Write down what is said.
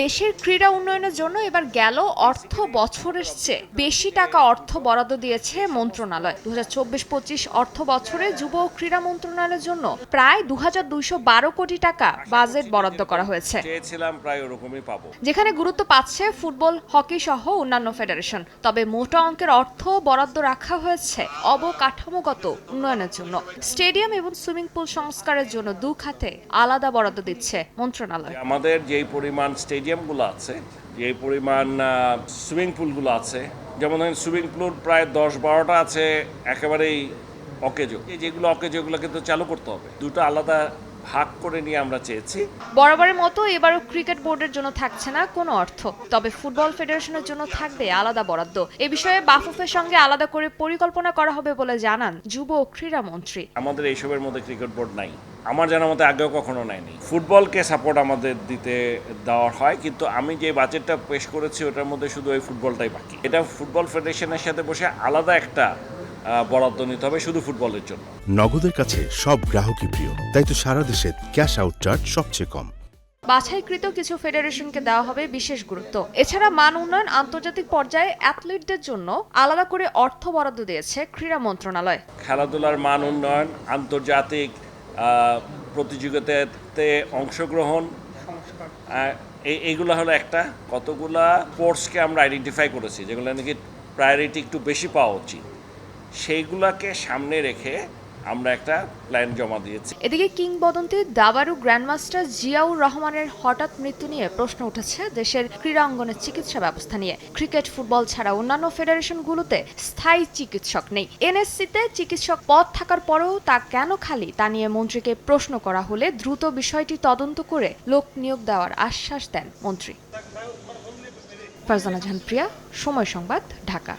দেশের ক্রীড়া উন্নয়নের জন্য এবার গেল অর্থ বছরের চেয়ে বেশি টাকা অর্থ বরাদ্দ দিয়েছে মন্ত্রণালয়। দু হাজার চব্বিশ পঁচিশ অর্থ বছরে যুব ও ক্রীড়া মন্ত্রণালয়ের জন্য প্রায় দু হাজার দুইশো বারো কোটি টাকা বাজেট বরাদ্দ করা হয়েছে। যেখানে গুরুত্ব পাচ্ছে ফুটবল হকি সহ অন্যান্য ফেডারেশন। তবে মোটা অঙ্কের অর্থ বরাদ্দ রাখা হয়েছে অবকাঠামোগত উন্নয়নের জন্য। স্টেডিয়াম এবং সুইমিং পুল সংস্কারের জন্য দু খাতে আলাদা বরাদ্দ দিচ্ছে মন্ত্রণালয়। আমাদের যেই পরিমাণ স্টেডিয়ামগুলো আছে যে পরিমাণ সুইমিং পুলগুলো আছে। যেমন ধরেন সুইমিং পুল প্রায় দশ বারোটা আছে একেবারেই অকেজো। এই যেগুলো অকেজো এগুলো কিন্তু চালু করতে হবে। দুটো আলাদা ভাগ করে নিয়ে আমরা চেয়েছি। বরাবরের মতো এবারও ক্রিকেট বোর্ডের জন্য থাকছে না কোনো অর্থ। তবে ফুটবল ফেডারেশনের জন্য থাকবে আলাদা বরাদ্দ। এ বিষয়ে বাফুফের সঙ্গে আলাদা করে পরিকল্পনা করা হবে বলে জানান যুব ও ক্রীড়া মন্ত্রী। আমাদের এইসবের মধ্যে ক্রিকেট বোর্ড নাই। আমার জানার মতে আগেও কখনো নেয়নি। ফুটবলকে সাপোর্ট আমাদের দিতে দেওয়া হয় কিন্তু আমি যে বাজেটটা পেশ করেছি ওটার মধ্যে শুধু ওই ফুটবলটাই বাকি। এটা ফুটবল ফেডারেশনের সাথে বসে আলাদা একটা বরাদ্দ নিতে হবে শুধু ফুটবলের জন্য। নগদের কাছে সব গ্রাহকই প্রিয় তাই তো সারা দেশে ক্যাশ আউট চার্জ সবচেয়ে কম। বাছাইকৃত কিছু ফেডারেশনকে দেওয়া হবে বিশেষ গুরুত্ব। এছাড়া মান উন্নয়ন আন্তর্জাতিক পর্যায়ে অ্যাথলিটদের জন্য আলাদা করে অর্থ বরাদ্দ দিয়েছে ক্রীড়া মন্ত্রণালয়। খেলাধুলার মান উন্নয়ন আন্তর্জাতিক প্রতিযোগিতাতে অংশগ্রহণ এই এইগুলো হলো একটা। কতগুলা কোর্সকে আমরা আইডেন্টিফাই করেছি যেগুলো নাকি প্রায়োরিটি একটু বেশি পাওয়া উচিত। সেইগুলাকে সামনে রেখে আমরা একটা প্ল্যান জমা দিয়েছি। এদিকে কিংবদন্তি দাবারু গ্র্যান্ডমাস্টার জিয়াউর রহমানের হঠাৎ মৃত্যু নিয়ে প্রশ্ন উঠেছে দেশের ক্রীড়া অঙ্গনের চিকিৎসা ব্যবস্থা নিয়ে। ক্রিকেট, ফুটবল ছাড়া অন্যান্য ফেডারেশনগুলোতে স্থায়ী চিকিৎসক নেই। এনএসসিতে চিকিৎসক পদ থাকার পরেও তা কেন খালি তা নিয়ে মন্ত্রীকে প্রশ্ন করা হলে দ্রুত বিষয়টি তদন্ত করে লোক নিয়োগ দেওয়ার আশ্বাস দেন মন্ত্রী। ফারজানা জাহান প্রিয়া, সময় সংবাদ, ঢাকা।